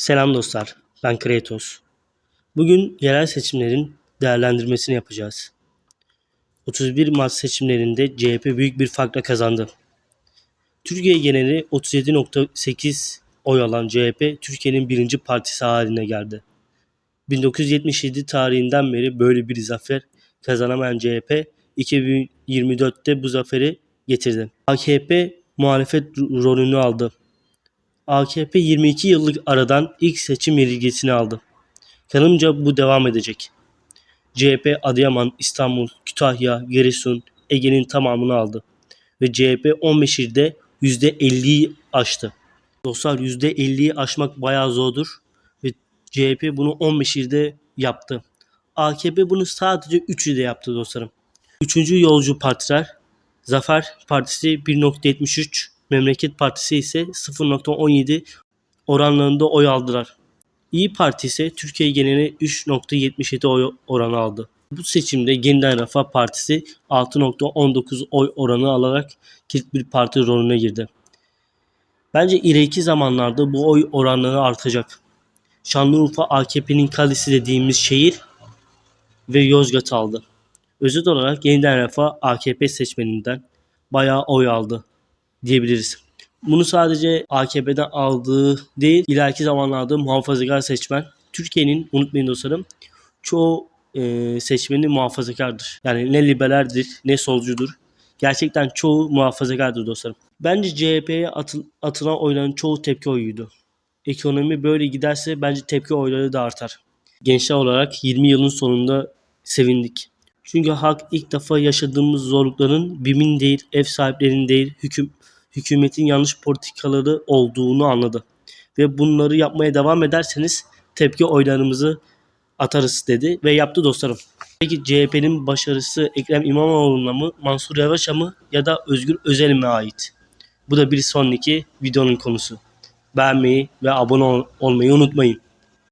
Selam dostlar, ben Kratos. Bugün yerel seçimlerin değerlendirmesini yapacağız. 31 Mart seçimlerinde CHP büyük bir farkla kazandı. Türkiye geneli 37.8 oy alan CHP, Türkiye'nin birinci partisi haline geldi. 1977 tarihinden beri böyle bir zafer kazanamayan CHP, 2024'te bu zaferi getirdi. AKP muhalefet rolünü aldı. AKP 22 yıllık aradan ilk seçim yenilgisini aldı. Kanımca bu devam edecek. CHP Adıyaman, İstanbul, Kütahya, Giresun, Ege'nin tamamını aldı. Ve CHP 15 ilde %50'yi aştı. Dostlar %50'yi aşmak bayağı zordur. Ve CHP bunu 15 ilde yaptı. AKP bunu sadece 3 ilde yaptı dostlarım. Üçüncü yolcu partiler Zafer Partisi 1.73, Memleket Partisi ise 0.17 oranlarında oy aldılar. İyi Parti ise Türkiye geneli 3.77 oy oranı aldı. Bu seçimde Yeniden Refah Partisi 6.19 oy oranı alarak kilit bir parti rolüne girdi. Bence ileriki zamanlarda bu oy oranları artacak. Şanlıurfa AKP'nin kalesi dediğimiz şehir ve Yozgat aldı. Özet olarak Yeniden Refah AKP seçmeninden bayağı oy aldı diyebiliriz. Bunu sadece AKP'den aldığı değil, ileriki zamanlarda muhafazakar seçmen. Türkiye'nin, unutmayın dostlarım, çoğu e, seçmeni muhafazakardır. Yani ne liberaldir ne solcudur. Gerçekten çoğu muhafazakardır dostlarım. Bence CHP'ye atıl, atılan oyların çoğu tepki oyuydu. Ekonomi böyle giderse bence tepki oyları da artar. Gençler olarak 20 yılın sonunda sevindik. Çünkü halk ilk defa yaşadığımız zorlukların BİM'in değil, ev sahiplerinin değil, hüküm, hükümetin yanlış politikaları olduğunu anladı. Ve bunları yapmaya devam ederseniz tepki oylarımızı atarız dedi ve yaptı dostlarım. Peki CHP'nin başarısı Ekrem İmamoğlu'na mı, Mansur Yavaş'a mı ya da Özgür Özel'e mi ait? Bu da bir sonraki videonun konusu. Beğenmeyi ve abone ol- olmayı unutmayın.